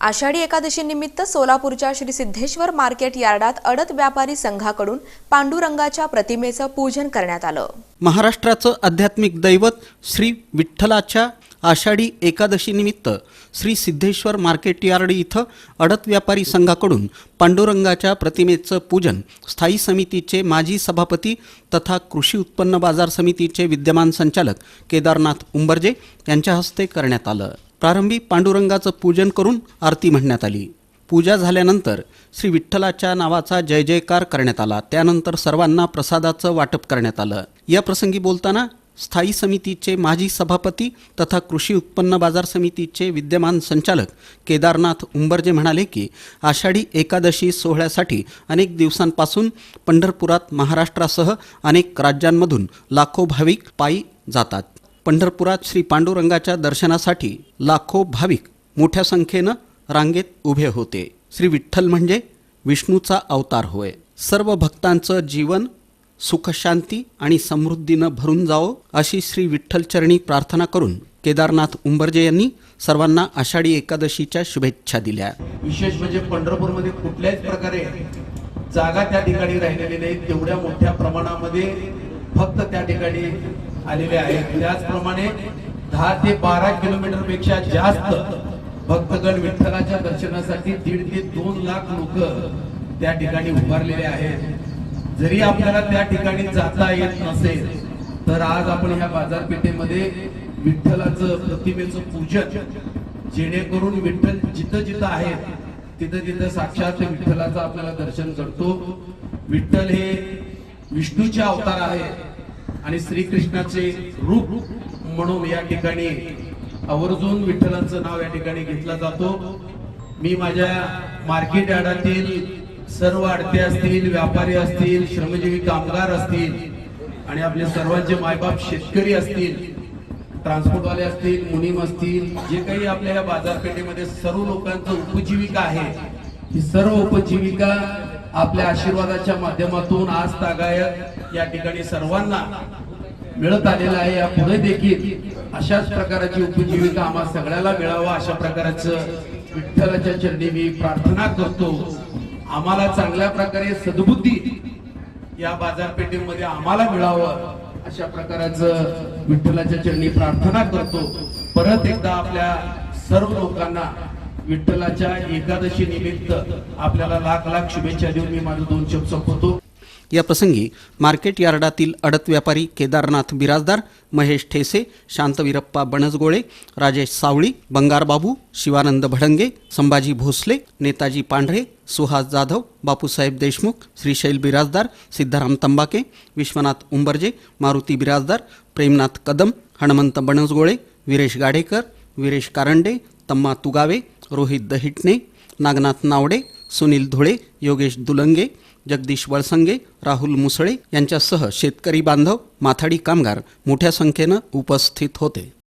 आषाढी एकादशीनिमित्त सोलापूरच्या श्री सिद्धेश्वर मार्केट यार्डात अडत व्यापारी संघाकडून पांडुरंगाच्या प्रतिमेचं पूजन करण्यात आलं. महाराष्ट्राचं आध्यात्मिक दैवत श्री विठ्ठलाच्या आषाढी एकादशीनिमित्त श्री सिद्धेश्वर मार्केट यार्ड इथं अडत व्यापारी संघाकडून पांडुरंगाच्या प्रतिमेचं पूजन स्थायी समितीचे माजी सभापती तथा कृषी उत्पन्न बाजार समितीचे विद्यमान संचालक केदारनाथ उंबर्जे यांच्या हस्ते करण्यात आलं. प्रारंभी पांडुरंगाचं पूजन करून आरती म्हणण्यात आली. पूजा झाल्यानंतर श्री विठ्ठलाच्या नावाचा जय जयकार करण्यात आला. त्यानंतर सर्वांना प्रसादाचं वाटप करण्यात आलं. या प्रसंगी बोलताना स्थायी समितीचे माजी सभापती तथा कृषी उत्पन्न बाजार समितीचे विद्यमान संचालक केदारनाथ उंबरजे म्हणाले की आषाढी एकादशी सोहळ्यासाठी अनेक दिवसांपासून पंढरपुरात महाराष्ट्रासह अनेक राज्यांमधून लाखो भाविक पायी जातात. पंढरपुरात श्री पांडुरंगाच्या दर्शनासाठी लाखो भाविक मोठ्या संख्येनं रांगेत उभे होते. श्री विठ्ठल म्हणजे विष्णूचा अवतार होय. सर्व भक्तांचं जीवन सुखशांती आणि समृद्धीनं भरून जावो अशी श्री विठ्ठलचरणी प्रार्थना करून केदारनाथ उंबरजे यांनी सर्वांना आषाढी एकादशीच्या शुभेच्छा दिल्या. विशेष म्हणजे पंढरपूरमध्ये कुठल्याच प्रकारे जागा त्या ठिकाणी राहिलेली नाही. तेवढ्या मोठ्या प्रमाणामध्ये फक्त त्या ठिकाणी आलेले आहेत त्याचप्रमाणे दहा ते बारा किलोमीटरपेक्षा जास्त भक्तगण विठ्ठलाच्या दर्शनासाठी दीड ते दोन लाख लोक त्या ठिकाणी उभारलेले आहेत. जरी आपल्याला त्या ठिकाणी जाता येत नसेल तर आज आपण ह्या बाजारपेठेमध्ये विठ्ठलाचं प्रतिमेचं पूजन जेणेकरून विठ्ठल जिथं जिथं आहे तिथं तिथं साक्षात विठ्ठलाचं आपल्याला दर्शन करतो विठ्ठल हे विष्णूचे अवतार आहे. आणि श्रीकृष्णाचे रूप म्हणून या ठिकाणी आवर्जून विठ्ठलांचं नाव या ठिकाणी घेतला जातो. मी माझ्या मार्केट यार्डातील सर्व आडते असतील व्यापारी असतील श्रमजीवी कामगार असतील आणि आपले सर्वांचे मायबाप शेतकरी असतील ट्रान्सपोर्टवाले असतील मुनीम असतील जे काही आपल्या या बाजारपेठेमध्ये सर्व लोकांचं उपजीविका आहे ही सर्व उपजीविका आपल्या आशीर्वादाच्या माध्यमातून आज तागायत या ठिकाणी सर्वांना मिळत आलेला आहे. या पुढे देखील अशाच प्रकारची उपजीविका आम्हा सगळ्याला मिळावा अशा प्रकारचं विठ्ठलाच्या चरणी मी प्रार्थना करतो. आम्हाला चांगल्या प्रकारे सद्बुद्धी या बाजारपेठेमध्ये आम्हाला मिळावं अशा प्रकाराचं विठ्ठलाच्या चरणी प्रार्थना करतो. परत एकदा आपल्या सर्व लोकांना विठ्ठलाच्या एकादशी निमित्त आपल्याला लाख लाख शुभेच्छा देऊन मी माझं दोन शब्द संपवतो. या प्रसंगी मार्केट यार्डातील अडत व्यापारी केदारनाथ बिराजदार महेश ठेसे शांतवीरप्पा बनसगोळे राजेश सावळी बंगारबाबू शिवानंद भडंगे संभाजी भोसले नेताजी पांढरे सुहास जाधव बापूसाहेब देशमुख श्रीशैल बिराजदार सिद्धाराम तंबाके विश्वनाथ उंबरजे मारुती बिराजदार प्रेमनाथ कदम हनुमंत बनसगोळे विरेश गाडेकर विरेश कारंडे तम्मा तुगावे रोहित दहिटणे नागनाथ नावडे सुनील धुळे योगेश दुलंगे जगदीश वळसंगे राहुल मुसळे यांच्यासह शेतकरी बांधव माथाडी कामगार मोठ्या संख्येनं उपस्थित होते.